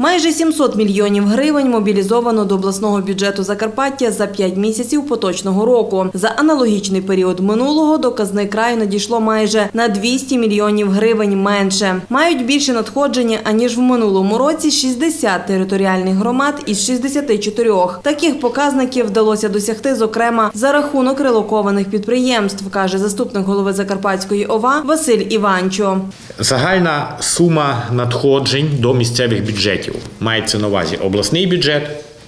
Майже 700 мільйонів гривень мобілізовано до обласного бюджету Закарпаття за 5 місяців поточного року. За аналогічний період минулого до казни краю надійшло майже на 200 мільйонів гривень менше. Мають більше надходження аніж в минулому році 60 територіальних громад із 64. Таких показників вдалося досягти, зокрема, за рахунок релокованих підприємств, каже заступник голови Закарпатської ОВА Василь Іванчо. Загальна сума надходжень до місцевих бюджетів мається на увазі обласний бюджет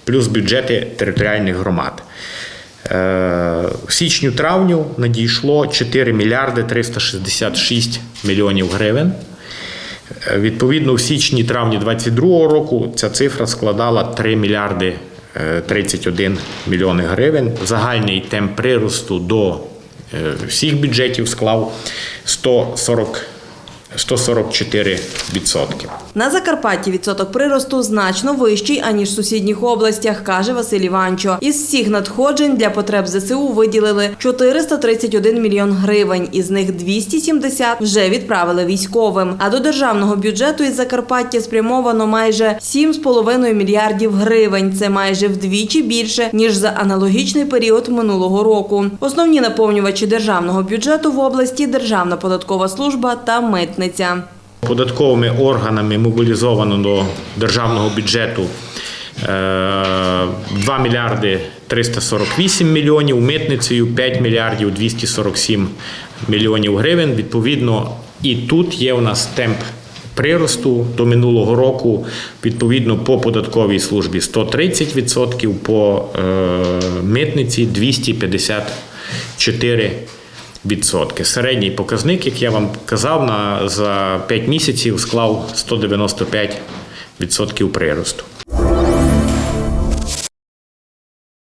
плюс бюджети територіальних громад. Е, В січню-травню надійшло 4 мільярди 366 мільйонів гривень. Е, Відповідно, в січні-травні 2022 року ця цифра складала 3 мільярди е, 31 мільйони гривень. Загальний темп приросту до е, всіх бюджетів склав 140 144 відсотки. На Закарпатті відсоток приросту значно вищий, аніж в сусідніх областях, каже Василь Іванчо. Із всіх надходжень для потреб ЗСУ виділили 431 мільйон гривень, із них 270 вже відправили військовим. А до державного бюджету із Закарпаття спрямовано майже 7,5 мільярдів гривень. Це майже вдвічі більше, ніж за аналогічний період минулого року. Основні наповнювачі державного бюджету в області Державна податкова служба та митниця. Податковими органами мобілізовано до державного бюджету е, 2 мільярди 348 мільйонів, митницею 5 мільярдів 247 мільйонів гривень. Відповідно, і тут є у нас темп приросту до минулого року, відповідно, по податковій службі 130%, по е, митниці 254%. Відсотки. Середній показник, як я вам казав, на за 5 місяців склав 195% відсотків приросту.